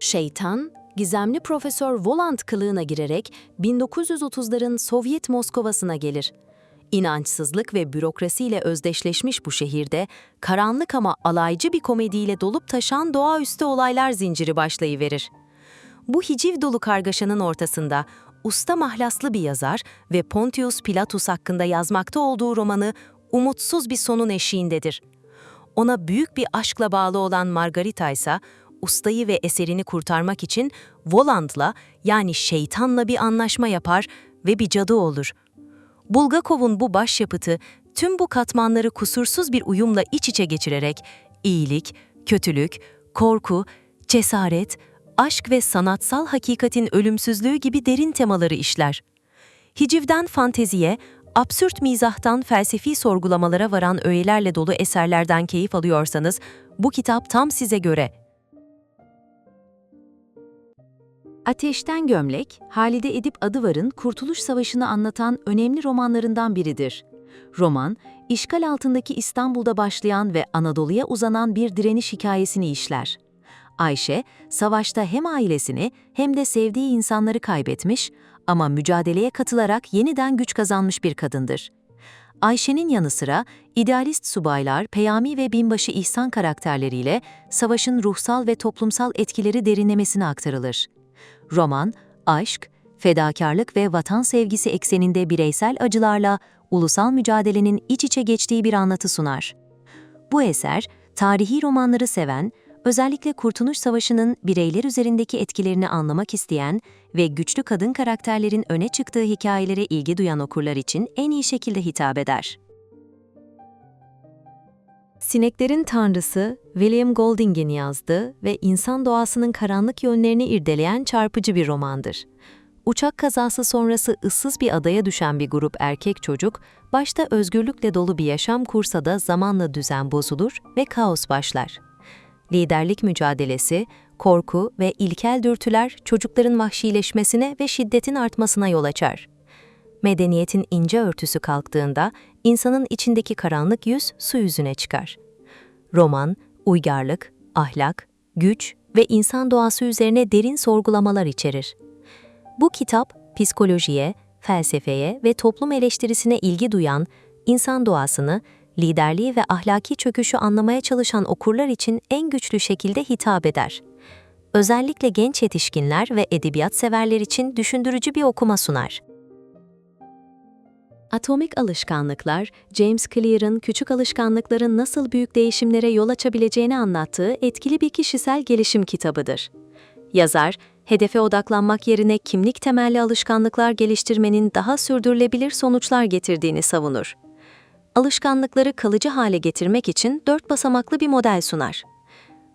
Şeytan, gizemli Profesör Volant kılığına girerek 1930'ların Sovyet Moskova'sına gelir. İnançsızlık ve bürokrasiyle özdeşleşmiş bu şehirde karanlık ama alaycı bir komediyle dolup taşan doğaüstü olaylar zinciri başlayıverir. Bu hiciv dolu kargaşanın ortasında usta mahlaslı bir yazar ve Pontius Pilatus hakkında yazmakta olduğu romanı umutsuz bir sonun eşiğindedir. Ona büyük bir aşkla bağlı olan Margarita ise ustayı ve eserini kurtarmak için Voland'la yani şeytanla bir anlaşma yapar ve bir cadı olur. Bulgakov'un bu başyapıtı tüm bu katmanları kusursuz bir uyumla iç içe geçirerek iyilik, kötülük, korku, cesaret, aşk ve sanatsal hakikatin ölümsüzlüğü gibi derin temaları işler. Hicivden fanteziye, absürt mizahtan felsefi sorgulamalara varan öğelerle dolu eserlerden keyif alıyorsanız, bu kitap tam size göre. Ateşten Gömlek, Halide Edip Adıvar'ın Kurtuluş Savaşı'nı anlatan önemli romanlarından biridir. Roman, işgal altındaki İstanbul'da başlayan ve Anadolu'ya uzanan bir direniş hikayesini işler. Ayşe, savaşta hem ailesini hem de sevdiği insanları kaybetmiş ama mücadeleye katılarak yeniden güç kazanmış bir kadındır. Ayşe'nin yanı sıra idealist subaylar Peyami ve Binbaşı İhsan karakterleriyle savaşın ruhsal ve toplumsal etkileri derinlemesine aktarılır. Roman, aşk, fedakarlık ve vatan sevgisi ekseninde bireysel acılarla ulusal mücadelenin iç içe geçtiği bir anlatı sunar. Bu eser, tarihi romanları seven, özellikle Kurtuluş Savaşı'nın bireyler üzerindeki etkilerini anlamak isteyen ve güçlü kadın karakterlerin öne çıktığı hikayelere ilgi duyan okurlar için en iyi şekilde hitap eder. Sineklerin Tanrısı, William Golding'in yazdığı ve insan doğasının karanlık yönlerini irdeleyen çarpıcı bir romandır. Uçak kazası sonrası ıssız bir adaya düşen bir grup erkek çocuk, başta özgürlükle dolu bir yaşam kursa da zamanla düzen bozulur ve kaos başlar. Liderlik mücadelesi, korku ve ilkel dürtüler çocukların vahşileşmesine ve şiddetin artmasına yol açar. Medeniyetin ince örtüsü kalktığında insanın içindeki karanlık yüz su yüzüne çıkar. Roman, uygarlık, ahlak, güç ve insan doğası üzerine derin sorgulamalar içerir. Bu kitap, psikolojiye, felsefeye ve toplum eleştirisine ilgi duyan, insan doğasını, liderliği ve ahlaki çöküşü anlamaya çalışan okurlar için en güçlü şekilde hitap eder. Özellikle genç yetişkinler ve edebiyat severler için düşündürücü bir okuma sunar. Atomik Alışkanlıklar, James Clear'ın küçük alışkanlıkların nasıl büyük değişimlere yol açabileceğini anlattığı etkili bir kişisel gelişim kitabıdır. Yazar, hedefe odaklanmak yerine kimlik temelli alışkanlıklar geliştirmenin daha sürdürülebilir sonuçlar getirdiğini savunur. Alışkanlıkları kalıcı hale getirmek için dört basamaklı bir model sunar.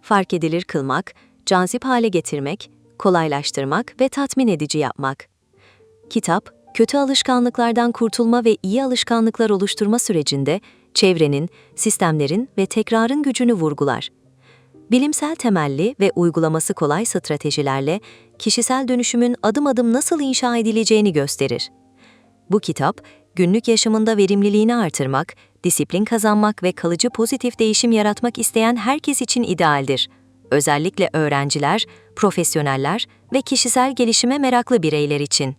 Fark edilir kılmak, cazip hale getirmek, kolaylaştırmak ve tatmin edici yapmak. Kitap, kötü alışkanlıklardan kurtulma ve iyi alışkanlıklar oluşturma sürecinde çevrenin, sistemlerin ve tekrarın gücünü vurgular. Bilimsel temelli ve uygulaması kolay stratejilerle kişisel dönüşümün adım adım nasıl inşa edileceğini gösterir. Bu kitap, günlük yaşamında verimliliğini artırmak, disiplin kazanmak ve kalıcı pozitif değişim yaratmak isteyen herkes için idealdir. Özellikle öğrenciler, profesyoneller ve kişisel gelişime meraklı bireyler için.